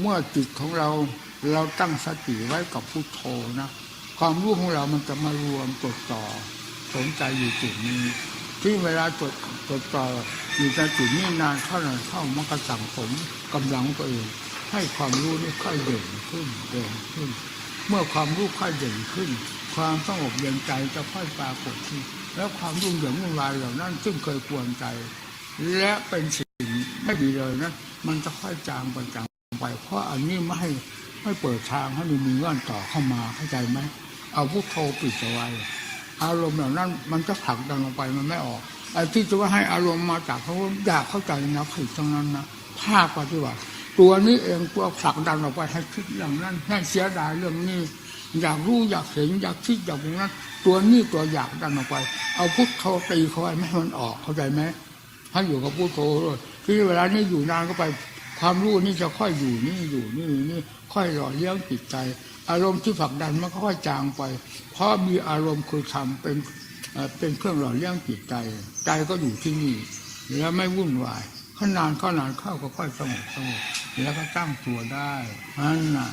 เมื่อจิตของเราเราตั้งสติไว้กับพุทโธนะความรู้ของเรามันจะมารวมจดต่อสนใจอยู่จุดนี้ ที่เวลาจดจดต่ออยู่ในจุดนี้นานเข้านานเข้ามันก็สั่งสมกำลังตัวเอง ให้ความรู้นี่ค่อยเด่นขึ้นเด่นขึ้น เมื่อความรู้ค่อยเด่นขึ้น ความสงบเย็นใจจะค่อยปรากฏขึ้นแล้วความรุ่งเหยิงวุ่นวายเหล่านั้น ซึ่งเคยกวนใจ และเป็นสิ่งไม่ดีเลยนะมันจะค่อยจางไปจาง ไป เพราะอันนี้ไม่ให้ไม่เปิดทางให้มันมีเงื่อนต่อเข้ามาเข้าใจไหมเอาพุทโธปิดเอาไว้อารมณ์เหล่านั้นมันจะผลักดันลงไปมันไม่ออกไอ้ที่จะว่าให้อารมณ์มาจากเขาอยากเข้าใจนะผิดตรงนั้นนะภาคปฏิบัติตัวนี้เองตัวผลักดันออกไปให้คิดอย่างนั้นให้เสียดายเรื่องนี้ อยากรู้อยากเห็นอยากคิดอย่างนั้น ตัวนี้ตัวอยากดันออกไป เอาพุทโธตีเขาไว้ไม่ให้มันออกเข้าใจไหมให้อยู่กับพุทโธด้วยที่เวลานี้อยู่นานก็ไป ความรู้นี่จะค่อยอยู่นี่อยู่นี่นี่ค่อยหล่อเลี้ยงจิตใจ อารมณ์ที่ผลักดันมันก็ค่อยจางไป เพราะมีอารมณ์คือธรรมเป็นเป็นเครื่องหล่อเลี้ยงจิตใจ ใจก็อยู่ที่นี่ แล้วไม่วุ่นวายขนานข้านานเข้าก็ค่อยสงบสงบแล้วก็ตั้งตัวได้นั่นน่ะ